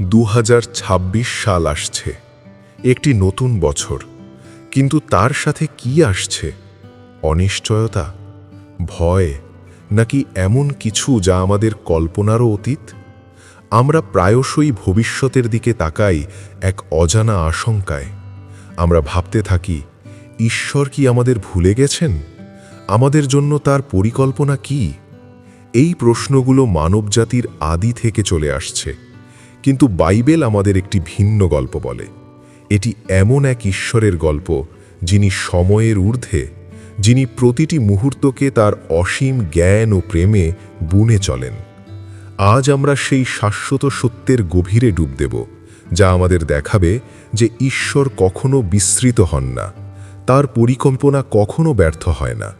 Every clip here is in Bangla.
দু হাজার ছাব্বিশ সাল আসছে। একটি নতুন বছর। কিন্তু তার সাথে কি আসছে? অনিশ্চয়তা? ভয়? নাকি এমন কিছু যা আমাদের কল্পনারও অতীত? আমরা প্রায়শই ভবিষ্যতের দিকে তাকাই এক অজানা আশঙ্কায়। আমরা ভাবতে থাকি, ঈশ্বর কি আমাদের ভুলে গেছেন? আমাদের জন্য তার পরিকল্পনা কি? এই প্রশ্নগুলো মানবজাতির আদি থেকে চলে আসছে। কিন্তু বাইবেল আমাদের একটি ভিন্ন গল্প বলে। এটি এমন এক ঈশ্বরের গল্প, যিনি সময়ের ঊর্ধ্বে, যিনি প্রতিটি মুহূর্তকে তার অসীম জ্ঞান ও প্রেমে বুনে চলেন। আজ আমরা সেই শাশ্বত সত্যের গভীরে ডুব দেব, যা আমাদের দেখাবে যে ঈশ্বর কখনো বিস্মৃত হন না, তার পরিকল্পনা কখনো ব্যর্থ হয় না,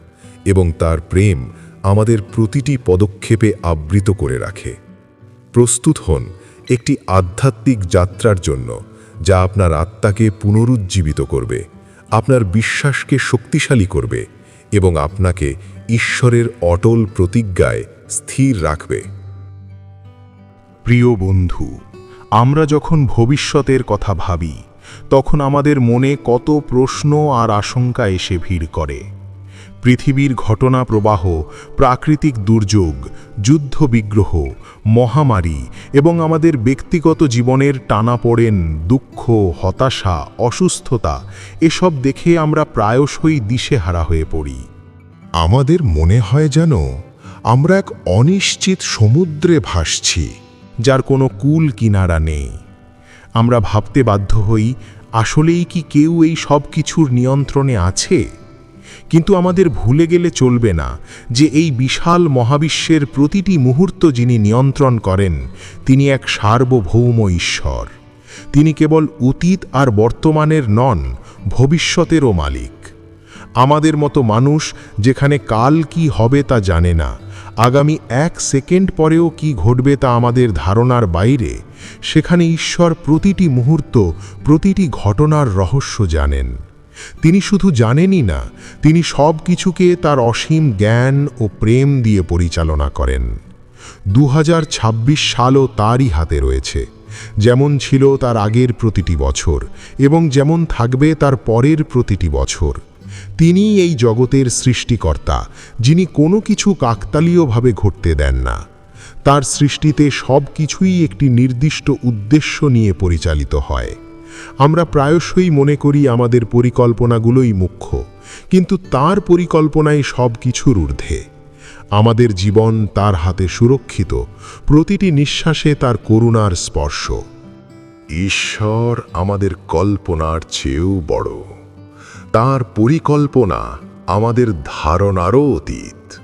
এবং তার প্রেম আমাদের প্রতিটি পদক্ষেপে আবৃত করে রাখে। প্রস্তুত হন একটি আধ্যাত্মিক যাত্রার জন্য, যা আপনার আত্মাকে পুনরুজ্জীবিত করবে, আপনার বিশ্বাসকে শক্তিশালী করবে এবং আপনাকে ঈশ্বরের অটল প্রতিজ্ঞায় স্থির রাখবে। প্রিয় বন্ধু, আমরা যখন ভবিষ্যতের কথা ভাবি, তখন আমাদের মনে কত প্রশ্ন আর আশঙ্কা এসে ভিড় করে। পৃথিবীর ঘটনা প্রবাহ, প্রাকৃতিক দুর্যোগ যুদ্ধবিগ্রহ মহামারী এবং আমাদের ব্যক্তিগত জীবনের টানাপোড়েন দুঃখ, হতাশা, অসুস্থতা, এসব দেখে আমরা প্রায়শই দিশেহারা হয়ে পড়ি। আমাদের মনে হয় যেন আমরা এক অনিশ্চিত সমুদ্রে ভাসছি, যার কোনো কুল কিনারা নেই। আমরা ভাবতে বাধ্য হই, আসলেই কি কেউ এই সব কিছুর নিয়ন্ত্রণে আছে? কিন্তু আমাদের ভুলে গেলে চলবে না যে এই বিশাল মহাবিশ্বের প্রতিটি মুহূর্ত যিনি নিয়ন্ত্রণ করেন, তিনি এক সার্বভৌম ঈশ্বর। তিনি কেবল অতীত আর বর্তমানের নন, ভবিষ্যতেরও মালিক। আমাদের মতো মানুষ যেখানে কাল কি হবে তা জানে না, আগামী এক সেকেন্ড পরেও কি ঘটবে তা আমাদের ধারণার বাইরে, সেখানে ঈশ্বর প্রতিটি মুহূর্ত, প্রতিটি ঘটনার রহস্য জানেন। তিনি শুধু জানেনই না, তিনি সব কিছুকে তার অসীম জ্ঞান ও প্রেম দিয়ে পরিচালনা করেন। দু হাজার ছাব্বিশ সালও তারই হাতে রয়েছে। যেমন ছিল তার আগের প্রতিটি বছর এবং যেমন থাকবে তার পরের প্রতিটি বছর। তিনি এই জগতের সৃষ্টিকর্তা, যিনি কোনো কিছু কাকতালীয়ভাবে ঘটতে দেন না। তার সৃষ্টিতে সব কিছুই একটি নির্দিষ্ট উদ্দেশ্য নিয়ে পরিচালিত হয়। আমরা প্রায়শই মনে করি আমাদের পরিকল্পনাগুলোই মুখ্য, কিন্তু তার পরিকল্পনাই সব কিছুর ঊর্ধ্বে। আমাদের জীবন তার হাতে সুরক্ষিত, প্রতিটি নিঃশ্বাসে তার করুণার স্পর্শ। ঈশ্বর আমাদের কল্পনার চেয়েও বড়। তার পরিকল্পনা আমাদের ধারণারও অতীত।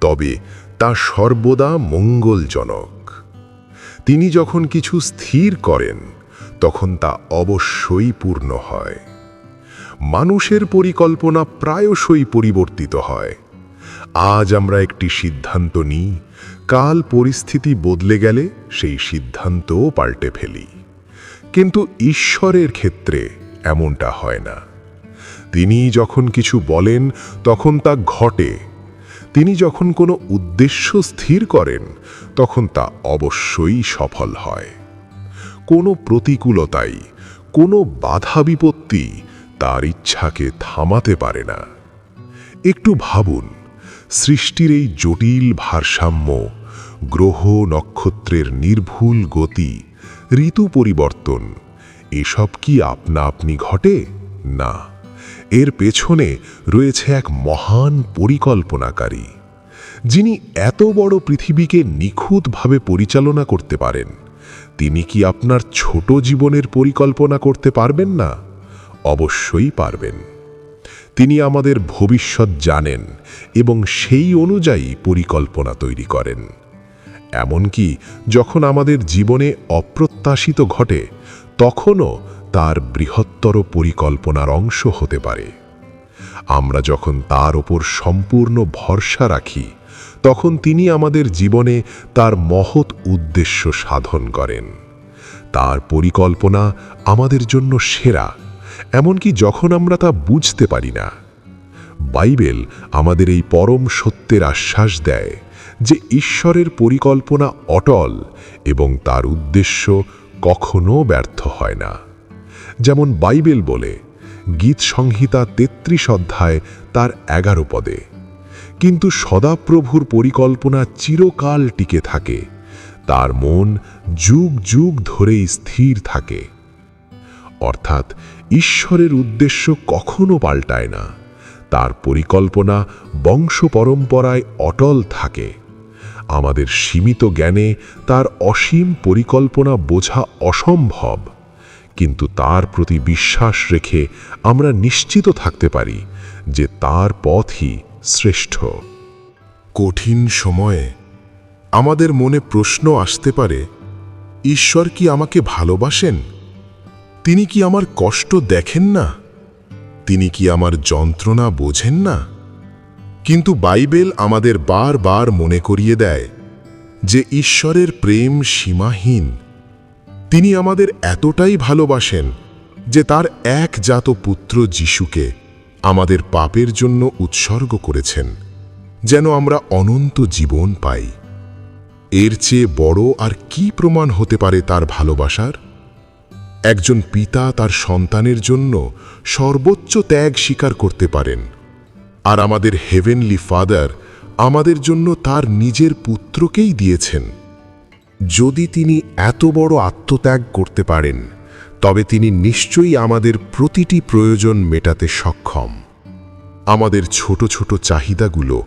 তবে তা সর্বদা মঙ্গলজনক। তিনি যখন কিছু স্থির করেন তখন তা অবশ্যই পূর্ণ হয়। মানুষের পরিকল্পনা প্রায়শই পরিবর্তিত হয়। আজ আমরা একটি সিদ্ধান্ত নিই, কাল পরিস্থিতি বদলে গেলে সেই সিদ্ধান্তও পাল্টে ফেলি। কিন্তু ঈশ্বরের ক্ষেত্রে এমনটা হয় না। তিনি যখন কিছু বলেন, তখন তা ঘটে। তিনি যখন কোনো উদ্দেশ্য স্থির করেন, তখন তা অবশ্যই সফল হয়। কোনো প্রতিকূলতাই, কোনো বাধা বিপত্তি তার ইচ্ছাকে থামাতে পারে না। একটু ভাবুন, সৃষ্টির এই জটিল ভারসাম্য, গ্রহ নক্ষত্রের নির্ভুল গতি, ঋতু পরিবর্তন, এসব কি আপনা আপনি ঘটে? না। এর পেছনে রয়েছে এক মহান পরিকল্পনাকারী, যিনি এত বড় পৃথিবীকে নিখুঁতভাবে পরিচালনা করতে পারেন। তিনি কি আপনার ছোট জীবনের পরিকল্পনা করতে পারবেন না? অবশ্যই পারবেন। তিনি আমাদের ভবিষ্যৎ জানেন এবং সেই অনুযায়ী পরিকল্পনা তৈরি করেন। এমনকি যখন আমাদের জীবনে অপ্রত্যাশিত ঘটে, তখনও তার বৃহত্তর পরিকল্পনার অংশ হতে পারে। আমরা যখন তার ওপর সম্পূর্ণ ভরসা রাখি, তখন তিনি আমাদের জীবনে তার মহৎ উদ্দেশ্য সাধন করেন। তার পরিকল্পনা আমাদের জন্য সেরা, এমনকি যখন আমরা তা বুঝতে পারি না। বাইবেল আমাদের এই পরম সত্যের আশ্বাস দেয় যে ঈশ্বরের পরিকল্পনা অটল এবং তার উদ্দেশ্য কখনো ব্যর্থ হয় না। যেমন বাইবেল বলে গীত সংহিতা তেত্রিশ অধ্যায়, তার এগারো পদে। কিন্তু সদাপ্রভুর পরিকল্পনা চিরকাল টিকে থাকে। তার মন যুগ যুগ ধরেই স্থির থাকে। অর্থাৎ ঈশ্বরের উদ্দেশ্য কখনো পাল্টায় না। তার পরিকল্পনা বংশ পরম্পরায় অটল থাকে। আমাদের সীমিত জ্ঞানে তার অসীম পরিকল্পনা বোঝা অসম্ভব। কিন্তু তার প্রতি বিশ্বাস রেখে আমরা নিশ্চিত থাকতে পারি যে তার পথই শ্রেষ্ঠ। কঠিন সময়ে আমাদের মনে প্রশ্ন আসতে পারে, ঈশ্বর কি আমাকে ভালোবাসেন? তিনি কি আমার কষ্ট দেখেন না? তিনি কি আমার যন্ত্রণা বোঝেন না? কিন্তু বাইবেল আমাদের বারবার মনে করিয়ে দেয় যে ঈশ্বরের প্রেম সীমাহীন। তিনি আমাদের এতটাই ভালোবাসেন যে তার একজাত পুত্র যিশুকে আমাদের পাপের জন্য উৎসর্গ করেছেন, যেন আমরা অনন্ত জীবন পাই। এর চেয়ে বড় আর কি প্রমাণ হতে পারে তার ভালোবাসার? একজন পিতা তার সন্তানের জন্য সর্বোচ্চ ত্যাগ স্বীকার করতে পারেন, আর আমাদের হেভেনলি ফাদার আমাদের জন্য তার নিজের পুত্রকেই দিয়েছেন। যদি তিনি এত বড় আত্মত্যাগ করতে পারেন, তবে তিনি নিশ্চয়ই আমাদের প্রতিটি প্রয়োজন মেটাতে সক্ষম। আমাদের ছোট ছোট চাহিদাগুলো,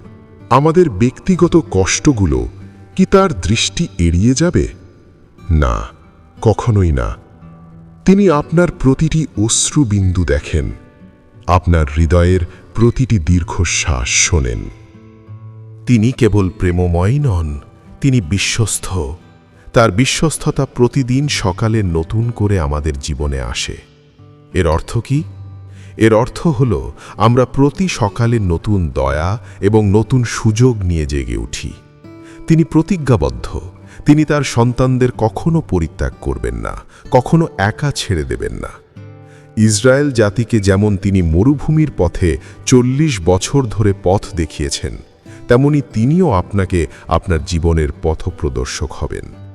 আমাদের ব্যক্তিগত কষ্টগুলো কি তার দৃষ্টি এড়িয়ে যাবে? না, কখনোই না। তিনি আপনার প্রতিটি অশ্রুবিন্দু দেখেন, আপনার হৃদয়ের প্রতিটি দীর্ঘশ্বাস শোনেন। তিনি কেবল প্রেমময় নন, তিনি বিশ্বস্ত। তার বিশ্বস্ততা প্রতিদিন সকালে নতুন করে আমাদের জীবনে আসে। এর অর্থ কি? এর অর্থ হল, আমরা প্রতি সকালে নতুন দয়া এবং নতুন সুযোগ নিয়ে জেগে উঠি। তিনি প্রতিজ্ঞাবদ্ধ। তিনি তার সন্তানদের কখনো পরিত্যাগ করবেন না, কখনো একা ছেড়ে দেবেন না। ইসরায়েল জাতিকে যেমন তিনি মরুভূমির পথে চল্লিশ বছর ধরে পথ দেখিয়েছেন, তেমনি তিনিও আপনাকে আপনার জীবনের পথপ্রদর্শক হবেন।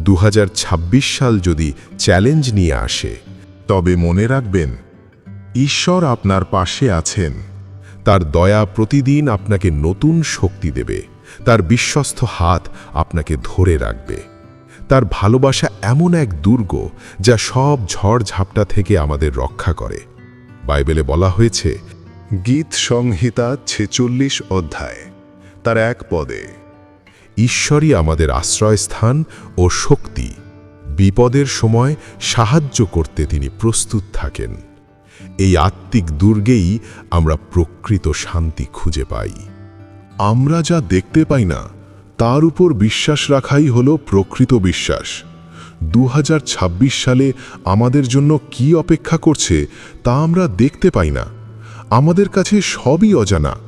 দু হাজার ছাব্বিশ সাল যদি চ্যালেঞ্জ নিয়ে আসে, তবে মনে রাখবেন, ঈশ্বর আপনার পাশে আছেন। তার দয়া প্রতিদিন আপনাকে নতুন শক্তি দেবে। তার বিশ্বস্ত হাত আপনাকে ধরে রাখবে। তার ভালোবাসা এমন এক দুর্গ, যা সব ঝড় ঝাপটা থেকে আমাদের রক্ষা করে। বাইবেলে বলা হয়েছে, গীত সংহিতা ছেচল্লিশ অধ্যায়। তার এক পদে ঈশ্বরই আমাদের আশ্রয়স্থান ও শক্তি। বিপদের সময় সাহায্য করতে তিনি প্রস্তুত থাকেন। এই আত্মিক দুর্গেই আমরা প্রকৃত শান্তি খুঁজে পাই। আমরা যা দেখতে পাই না, তার উপর বিশ্বাস রাখাই হলো প্রকৃত বিশ্বাস। দু হাজার ছাব্বিশ সালে আমাদের জন্য কি অপেক্ষা করছে তা আমরা দেখতে পাই না। আমাদের কাছে সবই অজানা।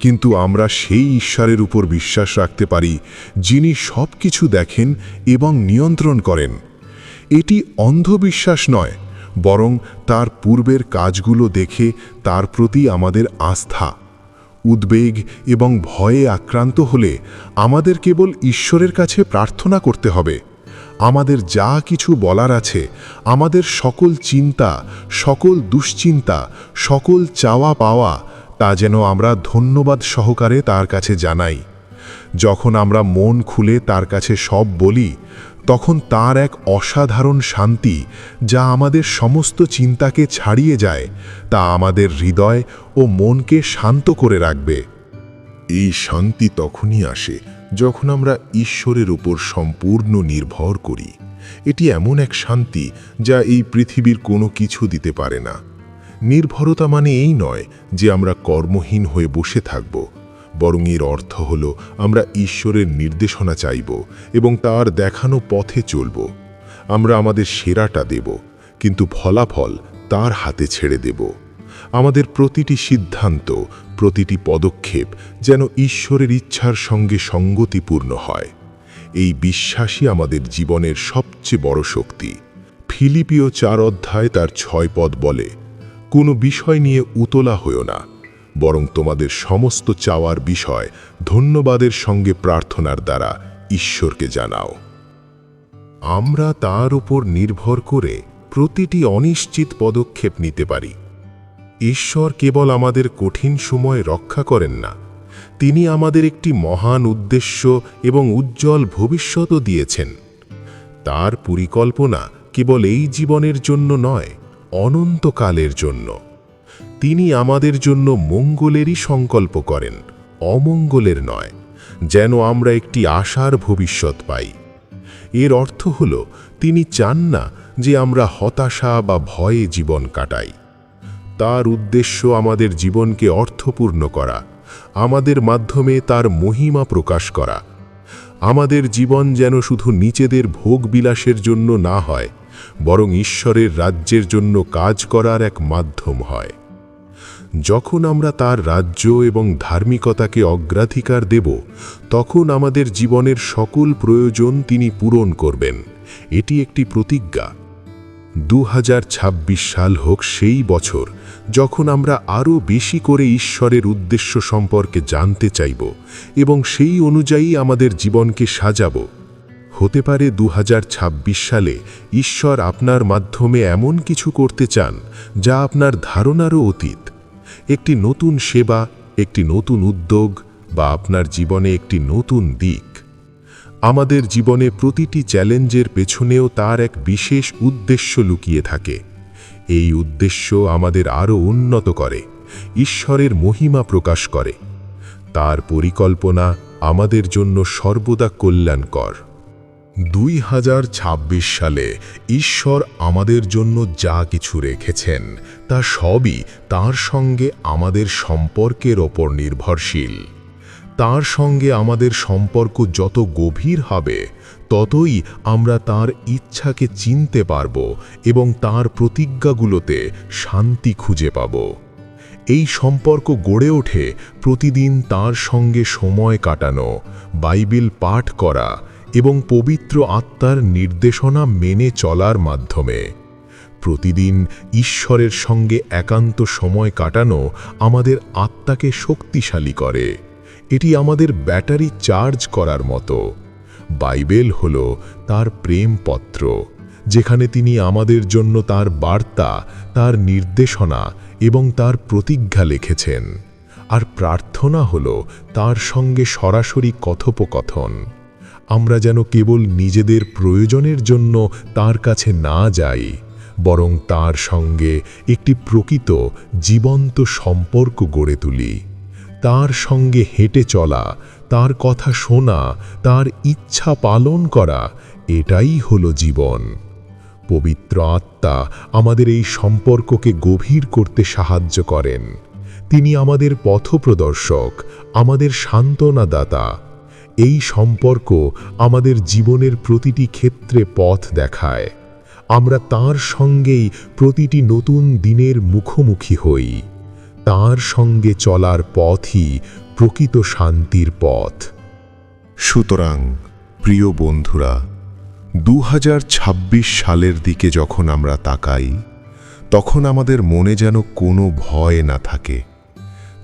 কিন্তু আমরা সেই ঈশ্বরের উপর বিশ্বাস রাখতে পারি, যিনি সব কিছু দেখেন এবং নিয়ন্ত্রণ করেন। এটি অন্ধবিশ্বাস নয়, বরং তার পূর্বের কাজগুলো দেখে তার প্রতি আমাদের আস্থা। উদ্বেগ এবং ভয়ে আক্রান্ত হলে আমাদের কেবল ঈশ্বরের কাছে প্রার্থনা করতে হবে। আমাদের যা কিছু বলার আছে, আমাদের সকল চিন্তা, সকল দুশ্চিন্তা, সকল চাওয়া পাওয়া তা যেন আমরা ধন্যবাদ সহকারে তার কাছে জানাই। যখন আমরা মন খুলে তার কাছে সব বলি, তখন তার এক অসাধারণ শান্তি যা আমাদের সমস্ত চিন্তাকে ছাড়িয়ে যায়, তা আমাদের হৃদয় ও মনকে শান্ত করে রাখবে। এই শান্তি তখনই আসে যখন আমরা ঈশ্বরের উপর সম্পূর্ণ নির্ভর করি। এটি এমন এক শান্তি যা এই পৃথিবীর কোনো কিছু দিতে পারে না। নির্ভরতা মানে এই নয় যে আমরা কর্মহীন হয়ে বসে থাকব, বরং এর অর্থ হল আমরা ঈশ্বরের নির্দেশনা চাইব এবং তার দেখানো পথে চলব। আমরা আমাদের সেরাটা দেব, কিন্তু ফলাফল তার হাতে ছেড়ে দেব। আমাদের প্রতিটি সিদ্ধান্ত, প্রতিটি পদক্ষেপ যেন ঈশ্বরের ইচ্ছার সঙ্গে সঙ্গতিপূর্ণ হয়। এই বিশ্বাসই আমাদের জীবনের সবচেয়ে বড় শক্তি। ফিলিপিও চার অধ্যায় তার ছয় পদ বলে কোনো বিষয় নিয়ে উতলা হয়েও না, বরং তোমাদের সমস্ত চাওয়ার বিষয় ধন্যবাদের সঙ্গে প্রার্থনার দ্বারা ঈশ্বরকে জানাও। আমরা তার উপর নির্ভর করে প্রতিটি অনিশ্চিত পদক্ষেপ নিতে পারি। ঈশ্বর কেবল আমাদের কঠিন সময় রক্ষা করেন না, তিনি আমাদের একটি মহান উদ্দেশ্য এবং উজ্জ্বল ভবিষ্যতও দিয়েছেন। তার পরিকল্পনা কেবল এই জীবনের জন্য নয় অনন্তকালের জন্য। তিনি আমাদের জন্য মঙ্গলেরই সংকল্প করেন, অমঙ্গলের নয়, যেন আমরা একটি আশার ভবিষ্যৎ পাই। এর অর্থ হল, তিনি চান না যে আমরা হতাশা বা ভয়ে জীবন কাটাই। তার উদ্দেশ্য আমাদের জীবনকে অর্থপূর্ণ করা, আমাদের মাধ্যমে তার মহিমা প্রকাশ করা। আমাদের জীবন যেন শুধু নিচেদের ভোগ বিলাসের জন্য না হয় বরং ঈশ্বরের রাজ্যের জন্য কাজ করার এক মাধ্যম হয়। যখন আমরা তার রাজ্য এবং ধার্মিকতাকে অগ্রাধিকার দেব, তখন আমাদের জীবনের সকল প্রয়োজন তিনি পূরণ করবেন। এটি একটি প্রতিজ্ঞা। দু হাজার ছাব্বিশ সাল হোক সেই বছর যখন আমরা আরও বেশি করে ঈশ্বরের উদ্দেশ্য সম্পর্কে জানতে চাইব এবং সেই অনুযায়ী আমাদের জীবনকে সাজাব। হতে পারে দু হাজার ছাব্বিশ সালে ঈশ্বর আপনার মাধ্যমে এমন কিছু করতে চান, যা আপনার ধারণারও অতীত। একটি নতুন সেবা, একটি নতুন উদ্যোগ বা আপনার জীবনে একটি নতুন দিক। আমাদের জীবনে প্রতিটি চ্যালেঞ্জের পেছনেও তার এক বিশেষ উদ্দেশ্য লুকিয়ে থাকে। এই উদ্দেশ্য আমাদের আরও উন্নত করে, ঈশ্বরের মহিমা প্রকাশ করে। তার পরিকল্পনা আমাদের জন্য সর্বদা কল্যাণকর। দুই হাজার ছাব্বিশ সালে ঈশ্বর আমাদের জন্য যা কিছু রেখেছেন, তা সবই তার সঙ্গে আমাদের সম্পর্কের ওপর নির্ভরশীল। তার সঙ্গে আমাদের সম্পর্ক যত গভীর হবে, ততই আমরা তার ইচ্ছাকে চিনতে পারব এবং তার প্রতিজ্ঞাগুলোতে শান্তি খুঁজে পাব। এই সম্পর্ক গড়ে ওঠে প্রতিদিন তার সঙ্গে সময় কাটানো, বাইবেল পাঠ করা এবং পবিত্র আত্মার নির্দেশনা মেনে চলার মাধ্যমে। প্রতিদিন ঈশ্বরের সঙ্গে একান্ত সময় কাটানো আমাদের আত্মাকে শক্তিশালী করে। এটি আমাদের ব্যাটারি চার্জ করার মতো। বাইবেল হল তার প্রেমপত্র যেখানে তিনি আমাদের জন্য তার বার্তা, তার নির্দেশনা এবং তার প্রতিজ্ঞা লিখেছেন। আর প্রার্থনা হল তার সঙ্গে সরাসরি কথোপকথন। আমরা যেন কেবল নিজেদের প্রয়োজনের জন্য তার কাছে না যাই, বরং তার সঙ্গে একটি প্রকৃত জীবন্ত সম্পর্ক গড়ে তুলি। তার সঙ্গে হেঁটে চলা, তার কথা শোনা, তার ইচ্ছা পালন করা, এটাই হলো জীবন। পবিত্র আত্মা আমাদের এই সম্পর্ককে গভীর করতে সাহায্য করেন। তিনি আমাদের পথপ্রদর্শক, আমাদের সান্ত্বনাদাতা এই সম্পর্ক আমাদের জীবনের প্রতিটি ক্ষেত্রে পথ দেখায়। আমরা তার সঙ্গেই প্রতিটি নতুন দিনের মুখোমুখি হই। তার সঙ্গে চলার পথই প্রকৃত শান্তির পথ। সুতরাং, প্রিয় বন্ধুরা দু হাজার ছাব্বিশ সালের দিকে যখন আমরা তাকাই, তখন আমাদের মনে যেন কোনো ভয় না থাকে।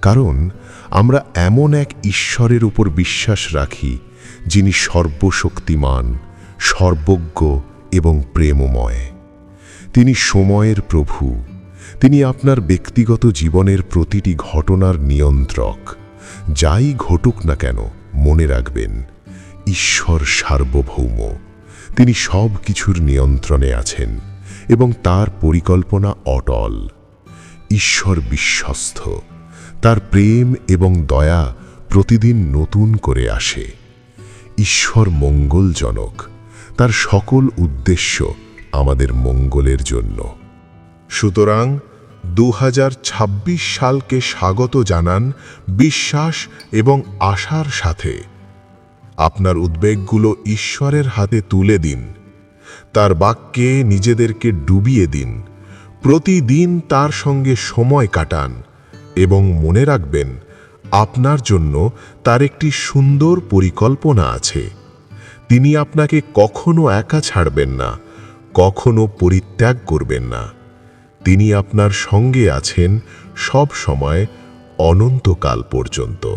কারণ আমরা এমন এক ঈশ্বরের উপর বিশ্বাস রাখি, যিনি সর্বশক্তিমান, সর্বজ্ঞ এবং প্রেমময়। তিনি সময়ের প্রভু। তিনি আপনার ব্যক্তিগত জীবনের প্রতিটি ঘটনার নিয়ন্ত্রক। যাই ঘটুক না কেন, মনে রাখবেন, ঈশ্বর সার্বভৌম। তিনি সব কিছুর নিয়ন্ত্রণে আছেন এবং তার পরিকল্পনা অটল। ঈশ্বর বিশ্বস্ত। তার প্রেম এবং দয়া প্রতিদিন নতুন করে আসে। ঈশ্বর মঙ্গলজনক। তার সকল উদ্দেশ্য আমাদের মঙ্গলের জন্য। সুতরাং দু হাজার ছাব্বিশ সালকে স্বাগত জানান বিশ্বাস এবং আশার সাথে। আপনার উদ্বেগগুলো ঈশ্বরের হাতে তুলে দিন। তার বাক্যে নিজেদেরকে ডুবিয়ে দিন। প্রতিদিন তার সঙ্গে সময় কাটান। এবং মনে রাখবেন, আপনার জন্য তার একটি সুন্দর পরিকল্পনা আছে। তিনি আপনাকে কখনো একা ছাড়বেন না, কখনো পরিত্যাগ করবেন না। তিনি আপনার সঙ্গে আছেন সব সময় অনন্তকাল পর্যন্ত।